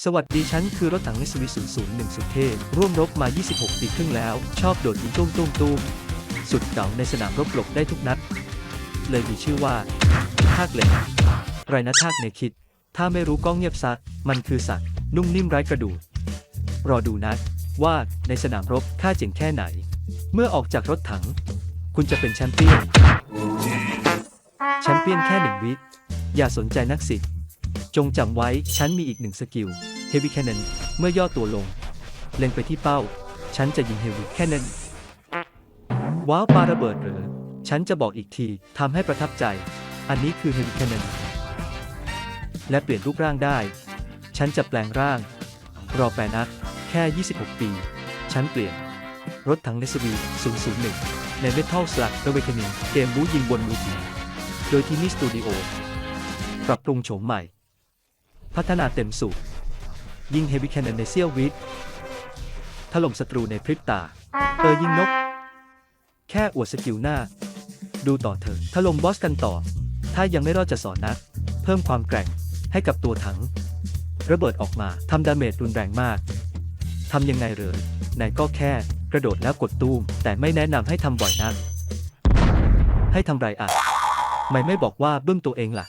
สวัสดีฉันคือรถถังมิสวิ001 สุดเท่ร่วมรบมา 26 ปีครึ่งแล้ว ชอบโดดยิงตุ้มตุ้มตุ้มสุดเก่าในสนามรบหลบได้ทุกนัด เลยมีชื่อว่าทากเหล็กไรนะทากเนคิด ถ้าไม่รู้ก็เงียบซักมันคือสัตว์ นุ่มนิ่มไร้กระดูกรอดูนะว่าในสนามรบข้าเจ๋งแค่ไหน เมื่อออกจากรถถัง คุณจะเป็นแชมเปี้ยนแชมเปี้ยนแค่หนึ่งวิอย่าสนใจนักสิทธิ จงจำไว้ ฉันมีอีกหนึ่งสกิล Heavy Cannon เมื่อย่อตัวลง เล็งไปที่เป้า ฉันจะยิง Heavy Cannon ว้าวปาระเบิดหรือ ฉันจะบอกอีกทีทำให้ประทับใจ อันนี้คือ Heavy Cannon และเปลี่ยนรูปร่างได้ ฉันจะแปลงร่าง รอแปรนัก แค่ 26 ปี ฉันเปลี่ยน รถถังเลสวี001 ใน Metal Slug Awakening เกมบู๊ยิงบนมือถือโดยที่นี่สตูดิโอปรับปรุงโฉมใหม่ พัฒนาเต็มสูบยิงเฮฟ y ี a แคนนในเซียววิทถล่มศัตรูในพริบตา เออยิงนก แค่อวดสกิลหน้า ดูต่อเถอะถล่มบอสกันต่อ ถ้ายังไม่รอดจะสอนนะ เพิ่มความแกร่งให้กับตัวถัง ระเบิดออกมาทำดาเมจรุนแรงมากทำยังไงเหรอไหนก็แค่กระโดดแล้วกดตูมแต่ไม่แนะนำให้ทำบ่อยนัก ให้ทำไรอะไม่ไม่บอกว่าเบึ้มตัวเองล่ะ